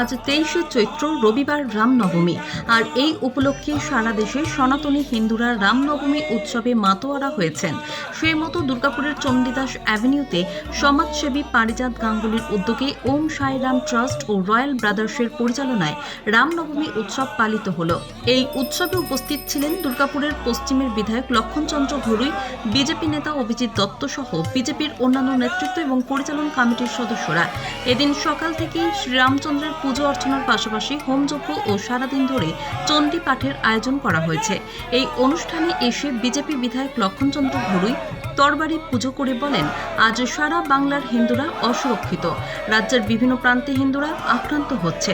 আজ তেইশে চৈত্র রবিবার রামনবমী। আর এই উপলক্ষে সারা দেশে সনাতনী হিন্দুরা রামনবমী উৎসবে মাতোয়ারা হয়েছেন। সেই মতো দুর্গাপুরের চণ্ডীদাস অ্যাভিনিউতে সমাজসেবী পারিজাত গাঙ্গুলির উদ্যোগে ওম সাইরাম ট্রাস্ট ও রয়্যাল ব্রাদার্সের পরিচালনায় রামনবমী উৎসব পালিত হলো। এই উৎসবে উপস্থিত ছিলেন দুর্গাপুরের পশ্চিমের বিধায়ক লক্ষণচন্দ্র ঘরুই বিজেপি নেতা অভিজিৎ দত্ত সহ বিজেপির অন্যান্য নেতৃত্ব এবং পরিচালন কমিটির সদস্যরা। এদিন সকাল থেকেই শ্রীরামচন্দ্রের পুজো অর্চনার পাশাপাশি হোমযজ্ঞ ও সারাদিন ধরে চণ্ডী পাঠের আয়োজন করা হয়েছে। এই অনুষ্ঠানে এসে বিজেপি বিধায়ক লক্ষণচন্দ্র ঘরুই তরবারি পুজো করে বলেন, আজ সারা বাংলার হিন্দুরা অসুরক্ষিত। রাজ্যের বিভিন্ন প্রান্তে হিন্দুরা আক্রান্ত হচ্ছে।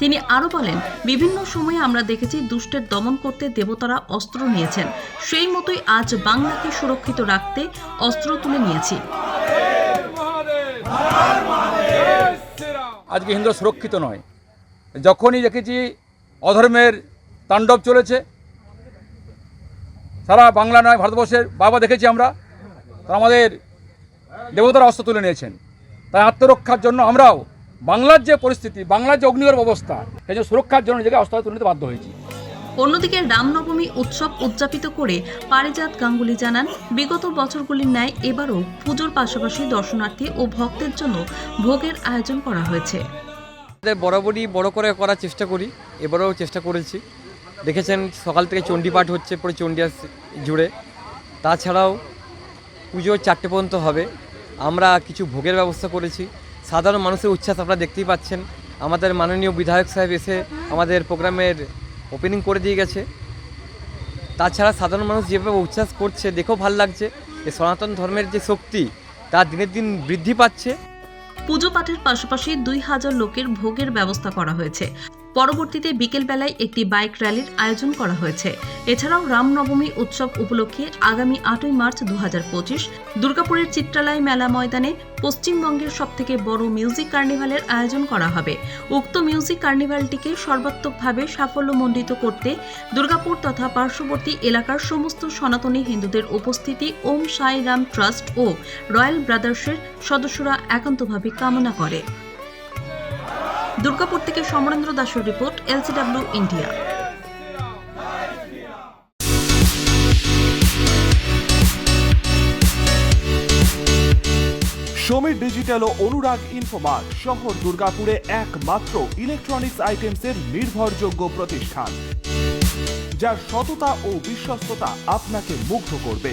তিনি আরও বলেন, বিভিন্ন সময়ে আমরা দেখেছি দুষ্টের দমন করতে দেবতারা অস্ত্র নিয়েছেন। সেই মতোই আজ বাংলাকে সুরক্ষিত রাখতে অস্ত্র তুলে নিয়েছি। আজকে হিন্দুরা সুরক্ষিত নয়। যখনই দেখেছি অধর্মের তাণ্ডব চলেছে, সারা বাংলা নয়, ভারতবর্ষের বাবা দেখেছি আমরা আমাদের দেবতারা অস্ত্র তুলে নিয়েছেন। তাই আত্মরক্ষার জন্য আমরাও বাংলার যে পরিস্থিতি, বাংলার যে অগ্নিগর্ভ অবস্থা, সেই জন্য সুরক্ষার জন্য নিজেকে অস্ত্র তুলে নিতে বাধ্য হয়েছি। অন্যদিকে রামনবমী উৎসব উদযাপিত করে পারিজাত গাঙ্গুলি জানান, বিগত বছরগুলির ন্যায় এবারও পুজোর পাশাপাশি দর্শনার্থী ও ভক্তের জন্য ভোগের আয়োজন করা হয়েছে। বরাবরই বড় করে করার চেষ্টা করি, এবারও চেষ্টা করেছি। দেখেছেন, সকাল থেকে চণ্ডীপাঠ হচ্ছে, পুরো চণ্ডীয়াস জুড়ে। তাছাড়াও পুজো চারটে পর্যন্ত হবে। আমরা কিছু ভোগের ব্যবস্থা করেছি। সাধারণ মানুষের উচ্ছ্বাস আপনারা দেখতেই পাচ্ছেন। আমাদের মাননীয় বিধায়ক সাহেব এসে আমাদের প্রোগ্রামের ওপেনিং করে দিয়ে গেছে। তাছাড়া সাধারণ মানুষ যেভাবে উচ্ছ্বাস করছে, দেখেও ভালো লাগছে যে সনাতন ধর্মের যে শক্তি, তা দিনের দিন বৃদ্ধি পাচ্ছে। পুজো পাঠের পাশাপাশি দুই হাজার লোকের ভোগের ব্যবস্থা করা হয়েছে। পরবর্তীতে বিকেলবেলায় একটি বাইক র্যালির আয়োজন করা হয়েছে। এছাড়াও রামনবমী উৎসব উপলক্ষে আগামী আটই মার্চ দু হাজার পঁচিশ দুর্গাপুরের চিত্রালয় মেলা ময়দানে পশ্চিমবঙ্গের সবথেকে বড় মিউজিক কার্নিভালের আয়োজন করা হবে। উক্ত মিউজিক কার্নিভালটিকে সর্বাত্মকভাবে সাফল্যমণ্ডিত করতে দুর্গাপুর তথা পার্শ্ববর্তী এলাকার সমস্ত সনাতনী হিন্দুদের উপস্থিতি ওম সাই রাম ট্রাস্ট ও রয়্যাল ব্রাদার্সের সদস্যরা একান্তভাবে কামনা করে। দুর্গাপুর থেকে সমরেন্দ্র দাসের report, LCW India. Samir digital ও অনুরাগ ইনফোমার্ট শহর দুর্গাপুরে একমাত্র ইলেকট্রনিক্স আইটেমসের নির্ভরযোগ্য প্রতিষ্ঠান, যার সততা ও বিশ্বস্ততা আপনাকে মুগ্ধ করবে।